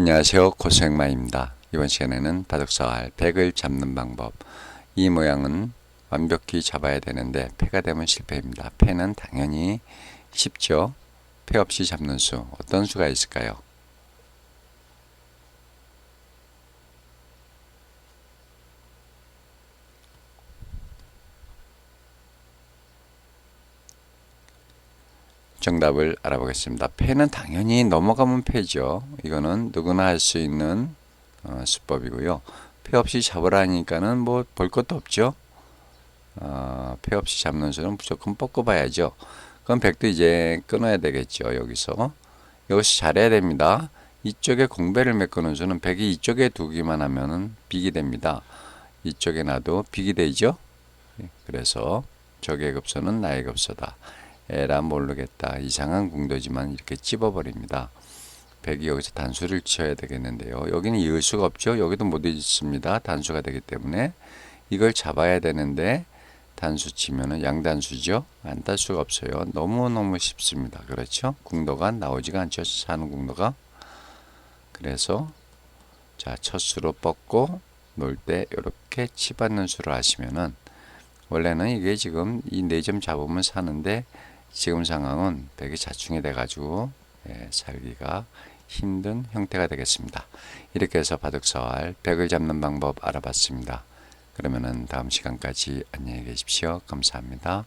안녕하세요. 고생마입니다. 이번 시간에는 바둑사활 백을 잡는 방법. 이 모양은 완벽히 잡아야 되는데 패가 되면 실패입니다. 패는 당연히 쉽죠. 패 없이 잡는 수 어떤 수가 있을까요? 정답을 알아보겠습니다. 패는 당연히 넘어가면 패죠. 이거는 누구나 할 수 있는 어, 수법이고요. 패 없이 잡으라니까는 뭐 볼 것도 없죠. 어, 패 없이 잡는 수는 무조건 뻗고봐야죠. 그럼 백도 이제 끊어야 되겠죠. 여기서 여기서 잘해야 됩니다. 이쪽에 공배를 메꾸는 수는 백이 이쪽에 두기만 하면은 빅이 됩니다. 이쪽에 놔도 빅이 되죠. 예, 그래서 적의 급소는 나의 급소다. 에라 모르겠다. 이상한 궁도지만 이렇게 찝어버립니다. 백이 여기서 단수를 치어야 되겠는데요. 여기는 이을 수가 없죠. 여기도 못 있습니다. 단수가 되기 때문에 이걸 잡아야 되는데 단수 치면은 양단수죠. 안 딸 수가 없어요. 너무너무 쉽습니다. 그렇죠? 궁도가 나오지가 않죠. 사는 궁도가. 그래서 자, 첫 수로 뻗고 놀때 이렇게 치받는 수를 하시면은 원래는 이게 지금 이 네 점 잡으면 사는데 지금 상황은 백이 자충이 돼가지고 예, 살기가 힘든 형태가 되겠습니다. 이렇게 해서 바둑사활 백을 잡는 방법 알아봤습니다. 그러면은 다음 시간까지 안녕히 계십시오. 감사합니다.